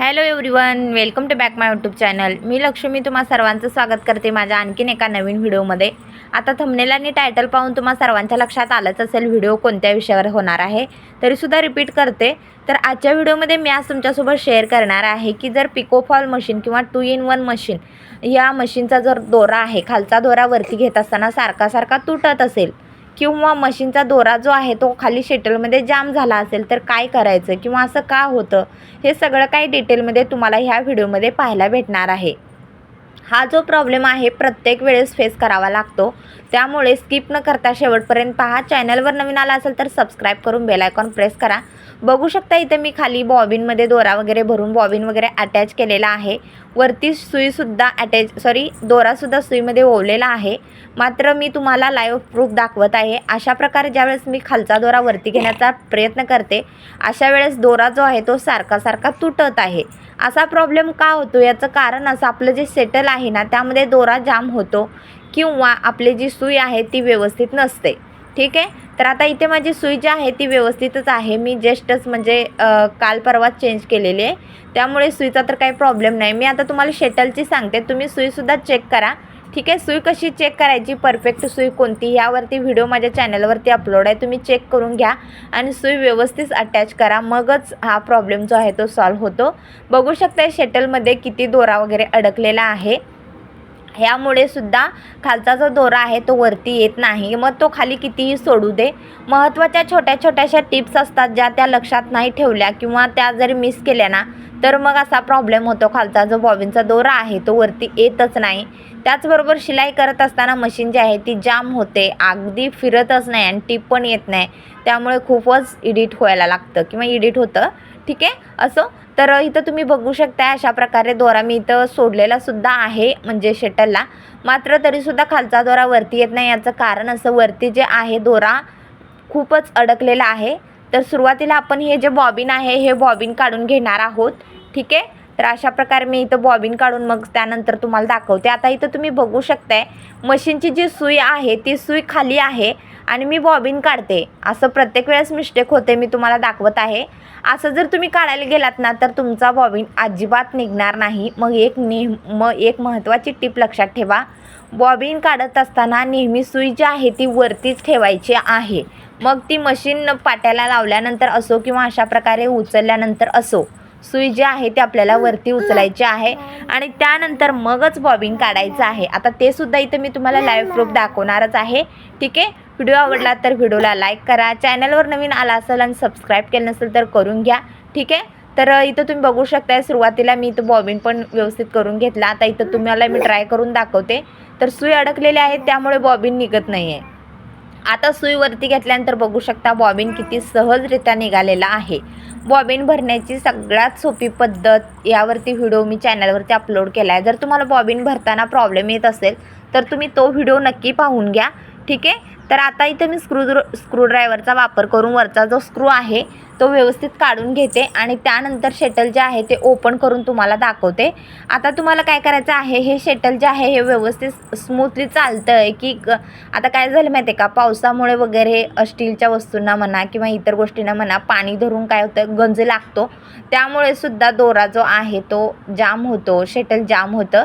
Hello everyone welcome to back my YouTube channel मी लक्ष्मी तुम्हा सर्वांचं स्वागत करते माझ्या आणखीन एका नवीन व्हिडिओमध्ये. आता थंबनेल आणि टायटल पाहून तुम्हा सर्वांच्या लक्षात आलंच असेल व्हिडिओ कोणत्या विषयावर होणार आहे. तरीसुद्धा रिपीट करते. तर आजच्या व्हिडिओमध्ये मी आज तुमच्यासोबत शेअर करणार आहे की जर पिकोफॉल मशीन किंवा टू इन वन मशीन या मशीनचा जर दोरा आहे खालचा दोरा वरती घेत असताना सारखा सारखा तुटत असेल किंवा मशीनचा दोरा जो आहे तो खाली शेटलमध्ये जाम झाला असेल तर काय करायचं किंवा असं का होतं हे सगळं काही डिटेलमध्ये तुम्हाला ह्या व्हिडिओमध्ये पाहायला भेटणार आहे. हा जो प्रॉब्लेम आहे प्रत्येक वेळेस फेस करावा लागतो. त्यामुळे स्किप न करता शेवटपर्यंत पहा. चॅनलवर नवीन आला असेल तर सबस्क्राईब करून बेलायकॉन प्रेस करा. बघू शकता इथे मी खाली बॉबिनमध्ये दोरा वगैरे भरून बॉबिन वगैरे अटॅच केलेला आहे. वरती सुईसुद्धा अटॅच सॉरी दोरासुद्धा सुईमध्ये ओवलेला आहे. मात्र मी तुम्हाला लाईव्ह प्रूफ दाखवत आहे. अशा प्रकारे ज्यावेळेस मी खालचा दोरा वरती घेण्याचा प्रयत्न करते अशा वेळेस दोरा जो आहे तो सारखा सारखा तुटत आहे. असा प्रॉब्लेम का होतो? याचं कारण असं आपलं जे सेटल आहे ना त्यामध्ये दोरा जाम होतो किंवा आपली जी सुई आहे ती व्यवस्थित नसते. ठीक आहे? तर आता इथे माझी सुई जी आहे ती व्यवस्थितच आहे. मी जस्टच म्हणजे काल परवाच चेंज केलेली आहे. त्यामुळे सुईचा तर काही प्रॉब्लेम नाही. मी आता तुम्हाला शेटलची सांगते. तुम्ही सुईसुद्धा चेक करा. ठीक आहे? सुई कशी चेक करायची? परफेक्ट सुई कोणती? यावरती व्हिडिओ माझ्या चॅनलवरती अपलोड आहे. तुम्ही चेक करून घ्या आणि सुई व्यवस्थित अटॅच करा. मगच हा प्रॉब्लेम जो आहे तो सॉल्व्ह होतो. बघू शकता शेटलमध्ये किती दोरा वगैरे अडकलेला आहे. ह्यामुळे सुद्धा खालचा जो दोरा आहे तो वरती येत नाही. मग तो खाली कितीही सोडू दे. महत्त्वाच्या छोट्या छोट्याशा टिप्स असतात ज्या त्या लक्षात नाही ठेवल्या किंवा त्या जरी मिस केल्या ना तर मग असा प्रॉब्लेम होतो. खालचा जो बॉबिनचा दोरा आहे तो वरती येतच नाही. त्याचबरोबर शिलाई करत असताना मशीन जी आहे ती जाम होते. अगदी फिरतच नाही आणि टीप पण येत नाही. त्यामुळे खूपच इडिट व्हायला लागतं किंवा इडिट होतं. ठीक आहे? असो तर इथं तुम्ही बघू शकता अशा प्रकारे दोरा मी इथं सोडलेला सुद्धा आहे म्हणजे शटलला. मात्र तरीसुद्धा खालचा दोरा वरती येत नाही याचं कारण असं वरती जे आहे दोरा खूपच अडकलेला आहे. तर सुरुवातीला आपण हे जे बॉबिन आहे हे बॉबिन काढून घेणार आहोत ठीक आहे? तर अशा प्रकारे मी इथं बॉबिन काढून मग त्यानंतर तुम्हाला दाखवते. आता इथं तुम्ही बघू शकताय मशीनची जी सुई आहे ती सुई खाली आहे आणि मी बॉबिन काढते. असं प्रत्येक वेळेस मिस्टेक होते मी तुम्हाला दाखवत आहे. असं जर तुम्ही काढायला गेलात ना तर तुमचा बॉबिन अजिबात निघणार नाही. मग एक नेह मग एक महत्त्वाची टीप लक्षात ठेवा. बॉबिन काढत असताना नेहमी सुई जी आहे ती वरतीच ठेवायची आहे. मग ती मशीन पाट्याला लावल्यानंतर असो किंवा अशा प्रकारे उचलल्यानंतर असो. सुई जी आहे ती आपल्याला वरती उचलायची आहे. आणि त्यानंतर मगच बॉबिन काढायचं आहे. आता ते सुद्धा इथं मी तुम्हाला लाईव्ह प्रूफ दाखवणारच आहे. ठीक आहे? व्हिडिओ आवडला तर व्हिडिओला लाईक करा. चॅनलवर नवीन आला असेल आणि सबस्क्राईब केलं नसेल तर करून घ्या. ठीक आहे? तर इथं तुम्ही बघू शकताय सुरुवातीला मी इथं बॉबिन पण व्यवस्थित करून घेतला. आता इथं तुम्हाला मी ट्राय करून दाखवते. तर सुई अडकलेली आहे त्यामुळे बॉबिन निघत नाही आहे आता सुई वरती घेतल्यानंतर बघू शकता बॉबिन किती सहजरित्या निघालेला आहे. बॉबिन भरण्याची सगळ्यात सोपी पद्धत यावरती व्हिडिओ मी चॅनलवरती अपलोड केला आहे जर तुम्हाला बॉबिन भरताना प्रॉब्लेम येत असेल तर तुम्ही तो व्हिडिओ नक्की पाहून घ्या. ठीक आहे? तर आता इथं मी स्क्रू स्क्रूड्रायव्हरचा वापर करून वरचा जो स्क्रू आहे तो व्यवस्थित काढून घेते आणि त्यानंतर शेटल जे आहे ते ओपन करून तुम्हाला दाखवते. आता तुम्हाला काय करायचं आहे? हे शेटल जे आहे हे व्यवस्थित स्मूथली चालतं आहे की आता काय झालं माहिती आहे का? पावसामुळे वगैरे स्टीलच्या वस्तूंना म्हणा किंवा इतर गोष्टींना म्हणा पाणी धरून काय होतं? गंज लागतो. त्यामुळे सुद्धा दोरा जो आहे तो जाम होतो. शेटल जाम होतं.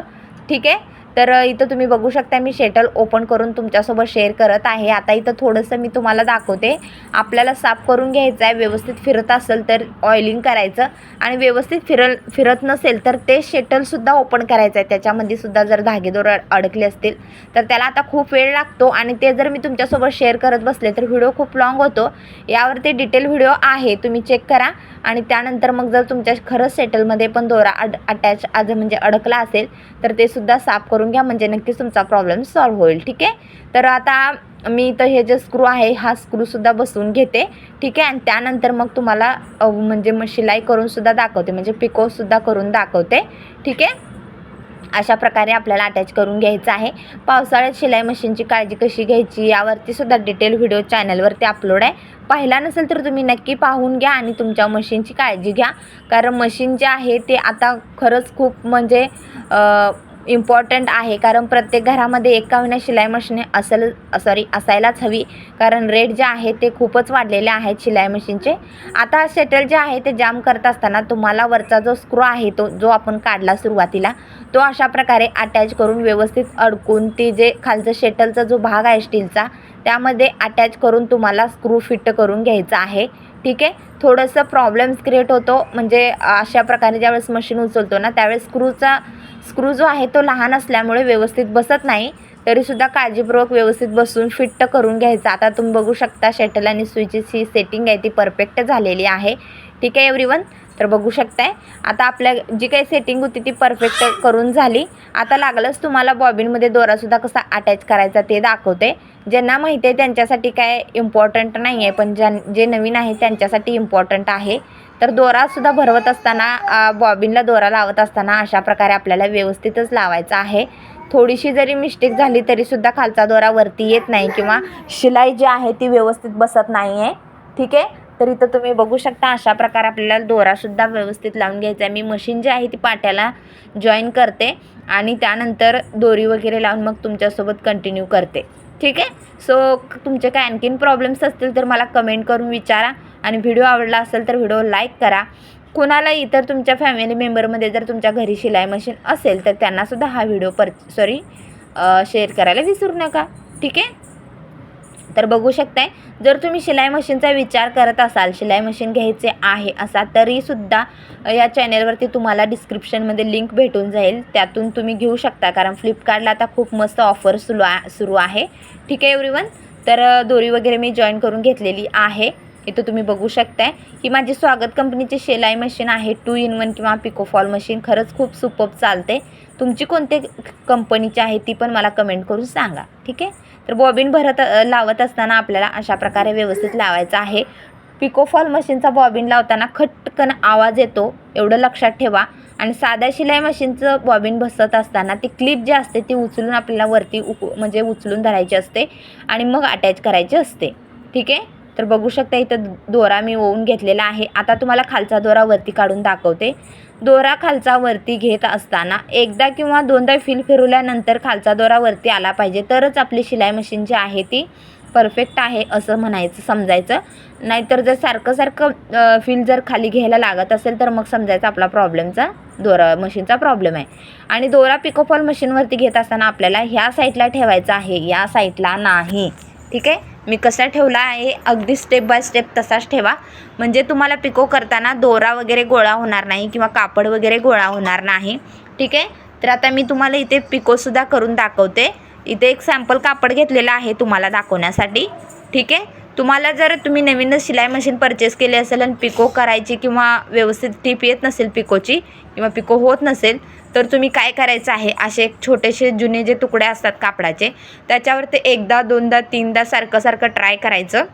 ठीक आहे? तर इथं तुम्ही बघू शकता मी शेटल ओपन करून तुमच्यासोबत शेअर करत आहे. आता इथं थोडंसं मी तुम्हाला दाखवते. आपल्याला साफ करून घ्यायचं आहे व्यवस्थित फिरत असेल तर ऑइलिंग करायचं आणि व्यवस्थित फिरल फिरत नसेल तर ते शेटलसुद्धा ओपन करायचं आहे त्याच्यामध्ये सुद्धा जर धागेदोर अडकले असतील तर त्याला आता खूप वेळ लागतो आणि ते जर मी तुमच्यासोबत शेअर करत बसले तर व्हिडिओ खूप लॉंग होतो. यावरती डिटेल व्हिडिओ आहे तुम्ही चेक करा आणि त्यानंतर मग जर तुमच्या खरंच सेटलमध्ये पण दोरा अड अटॅच आज म्हणजे अडकला असेल तर ते सुद्धा साफ करून घ्या म्हणजे नक्कीच तुमचा प्रॉब्लेम सॉल्व्ह होईल ठीक आहे? तर आता मी इथं हे जे स्क्रू आहे हा स्क्रूसुद्धा बसवून घेते ठीक आहे? आणि त्यानंतर मग तुम्हाला म्हणजे मग शिलाई करूनसुद्धा दाखवते म्हणजे पिकोसुद्धा करून दाखवते ठीक आहे? अशा प्रकारे आपल्याला अटॅच करून घ्यायचं आहे. पावसाळ्यात शिलाई मशीनची काळजी कशी घ्यायची यावरती सुद्धा डिटेल व्हिडिओ चॅनलवरती अपलोड आहे. पाहिला नसेल तर तुम्ही नक्की पाहून घ्या आणि तुमच्या मशीनची काळजी घ्या. कारण मशीन जे आहे ते आता खरंच खूप म्हणजे इम्पॉर्टंट आहे. कारण प्रत्येक घरामध्ये एक का होईना शिलाई मशीन असेल सॉरी असायलाच हवी. कारण रेट जे आहे ते खूपच वाढलेले आहेत शिलाई मशीनचे आता शटल जे आहे ते जाम करत असताना तुम्हाला वरचा जो स्क्रू आहे तो जो आपण काढला सुरुवातीला तो अशा प्रकारे अटॅच करून व्यवस्थित अडकून ती जे खालचं शटलचा जो भाग आहे स्टीलचा त्यामध्ये अटॅच करून तुम्हाला स्क्रू फिट करून घ्यायचा आहे. ठीक आहे. थोडंसं प्रॉब्लेम्स क्रिएट होतो. म्हणजे अशा प्रकारे ज्यावेळेस मशीन उचलतो ना त्यावेळेस स्क्रूचा स्क्रू जो आहे तो लहान असल्यामुळे व्यवस्थित बसत नाही. तरीसुद्धा काळजीपूर्वक व्यवस्थित बसून फिट्ट करून घ्यायचं. आता तुम्ही बघू शकता शटल आणि स्विचेसची सेटिंग आहे ती परफेक्ट झालेली आहे. ठीक आहे एव्हरीवन तर बघू शकताय. आता आपल्या जी काही सेटिंग होती ती परफेक्ट करून झाली. आता लागलंच तुम्हाला बॉबिनमध्ये दोरासुद्धा कसा अटॅच करायचा ते दाखवते. ज्यांना माहिती आहे त्यांच्यासाठी काय इम्पॉर्टंट नाही आहे पण ज्या जे नवीन आहे त्यांच्यासाठी इम्पॉर्टंट आहे. तर दोरासुद्धा भरवत असताना बॉबिनला दोरा लावत असताना अशा प्रकारे आपल्याला व्यवस्थितच लावायचा आहे. थोडीशी जरी मिस्टेक झाली तरीसुद्धा खालचा दोरा वरती येत नाही किंवा शिलाई जी आहे ती व्यवस्थित बसत नाही आहे ठीक आहे? तर इथं तुम्ही बघू शकता अशा प्रकारे आपल्याला दोरासुद्धा व्यवस्थित लावून घ्यायचा आहे. मी मशीन जी आहे ती पाट्याला जॉईन करते आणि त्यानंतर दोरी वगैरे लावून मग तुमच्यासोबत कंटिन्यू करते. ठीक आहे? सो तुमचे काय आणखीन प्रॉब्लेम्स असतील तर मला कमेंट करून विचारा आणि व्हिडिओ आवडला असेल तर व्हिडिओ लाईक करा. कुणाला इतर तुमच्या फॅमिली मेंबरमध्ये जर तुमच्या घरी शिलाई मशीन असेल तर त्यांनासुद्धा हा व्हिडिओ पर सॉरी शेअर करायला विसरू नका. ठीक आहे? तर बघू शकताय जर तुम्ही शिलाई मशीनचा विचार करत असाल शिलाई मशीन घ्यायचे आहे असा तरीसुद्धा या चॅनेलवरती तुम्हाला डिस्क्रिप्शनमध्ये लिंक भेटून जाईल. त्यातून तुम्ही घेऊ शकता कारण फ्लिपकार्टला आता खूप मस्त ऑफर सुरू आ सुरू आहे. ठीक आहे एव्हरीवन तर दोरी वगैरे मी जॉईन करून घेतलेली आहे. इथं तुम्ही बघू शकताय ही माझी स्वागत कंपनीची शिलाई मशीन आहे टू इन वन किंवा पिकोफॉल मशीन. खरंच खूप सुपप चालते तुमची कोणते कंपनीची आहे ती पण मला कमेंट करून सांगा ठीक आहे? तर बॉबिन भरत लावत असताना आपल्याला अशा प्रकारे व्यवस्थित लावायचं आहे. पिकोफॉल मशीनचा बॉबिन लावताना खटकन आवाज येतो एवढं लक्षात ठेवा. आणि साध्या शिलाई मशीनचं बॉबिन बसत असताना ती क्लिप जी असते ती उचलून आपल्याला वरती उक म्हणजे उचलून धरायची असते आणि मग अटॅच करायची असते ठीक आहे? तर बघू शकता इथं दोरा मी ओवून घेतलेला आहे. आता तुम्हाला खालचा दोरा वरती काढून दाखवते. दोरा खालचा वरती घेत असताना एकदा किंवा दोनदा फिल फिरवल्यानंतर खालचा दोरा वरती आला पाहिजे. तरच आपली शिलाई मशीन जी आहे ती परफेक्ट आहे असं म्हणायचं समजायचं. नाहीतर जर सारखं सारखं फील जर खाली घ्यायला लागत असेल तर मग समजायचं आपला प्रॉब्लेमचा दोरा मशीनचा प्रॉब्लेम आहे. आणि दोरा पिकोफॉल मशीनवरती घेत असताना आपल्याला ह्या साईडला ठेवायचा आहे या साईडला नाही. ठीक आहे? मी कसा ठेवला आहे अगदी स्टेप बाय स्टेप तसाच ठेवा. म्हणजे तुम्हाला पिको करताना दोरा वगैरे गोळा होणार नाही किंवा कापड वगैरे गोळा होणार नाही. ठीक आहे? तर आता मी तुम्हाला इथे पिकोसुद्धा करून दाखवते. इथे एक सॅम्पल कापड घेतलेलं आहे तुम्हाला दाखवण्यासाठी. ठीक आहे? तुम्हाला जर तुम्ही नवीनच शिलाई मशीन परचेस केली असेल आणि पिको करायची किंवा व्यवस्थित टीप येत नसेल पिकोची किंवा पिको होत नसेल तर तुम्ही काय करायचं आहे? असे एक छोटेसे जुने जे तुकडे असतात कापडाचे त्याच्यावर ते एकदा दोनदा तीनदा सारखं सारखं ट्राय करायचं.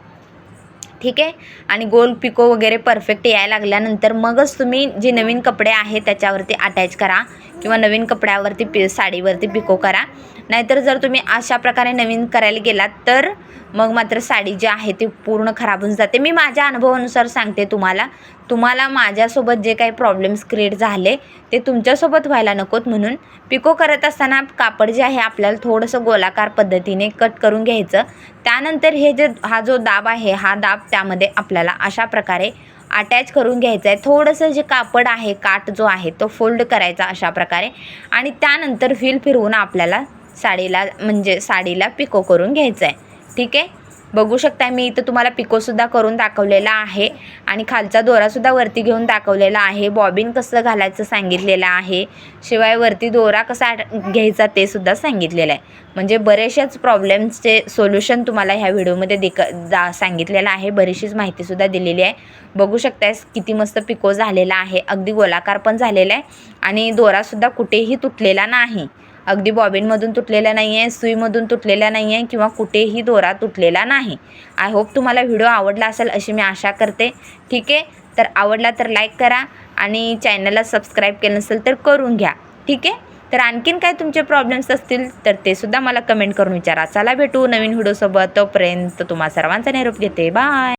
ठीक आहे? आणि गोल पिको वगैरे परफेक्ट यायला लागल्यानंतर मगच तुम्ही जे नवीन कपडे आहेत त्याच्यावरती अटॅच करा किंवा नवीन कपड्यावरती पि साडीवरती पिको करा. नाहीतर जर तुम्ही अशा प्रकारे नवीन करायला गेलात तर मग मात्र साडी जी आहे ती पूर्ण खराब होऊन जाते. मी माझ्या अनुभवानुसार सांगते तुम्हाला. तुम्हाला माझ्यासोबत जे काही प्रॉब्लेम्स क्रिएट झाले ते तुमच्यासोबत व्हायला नकोत म्हणून. पिको करत असताना कापड जे आहे आपल्याला थोडंसं गोलाकार पद्धतीने कट करून घ्यायचं. त्यानंतर हे जे हा जो दाब आहे हा दाब त्यामध्ये आपल्याला अशा प्रकारे अटॅच करून घ्यायचं आहे. थोडंसं जे कापड आहे काट जो आहे तो फोल्ड करायचा अशा प्रकारे. आणि त्यानंतर व्हील फिरवून आपल्याला साडीला म्हणजे साडीला पिको करून घ्यायचं आहे ठीक आहे? बघू शकता मी इथं तुम्हाला पिकोसुद्धा करून दाखवलेला आहे. आणि खालचा दोरासुद्धा वरती घेऊन दाखवलेला आहे. बॉबिन कसं घालायचं सांगितलेलं आहे. शिवाय वरती दोरा कसा घ्यायचा ते सुद्धा सांगितलेलं आहे. म्हणजे बरेचशाच प्रॉब्लेम्सचे सोल्युशन तुम्हाला ह्या व्हिडिओमध्ये दिक जा सांगितलेलं आहे. बरीचशीच माहितीसुद्धा दिलेली आहे. बघू शकताय किती मस्त पिको झालेला आहे. अगदी गोलाकार पण झालेला आहे. आणि दोरासुद्धा कुठेही तुटलेला नाही. अगदी बॉबिनमधून तुटलेल्या नाही आहे सुईमधून तुटलेल्या नाही आहे किंवा कुठेही दोरा तुटलेला नाही. आय होप तुम्हाला व्हिडिओ आवडला असेल अशी मी आशा करते. ठीक आहे? तर आवडला तर लाईक करा आणि चॅनलला सबस्क्राईब केलं नसेल तर करून घ्या. ठीक आहे? तर आणखीन काय तुमचे प्रॉब्लेम्स असतील तर ते सुद्धा मला कमेंट करून विचारा. चला भेटू नवीन व्हिडिओसोबत तोपर्यंत तुम्हा सर्वांचा निरोप घेते. बाय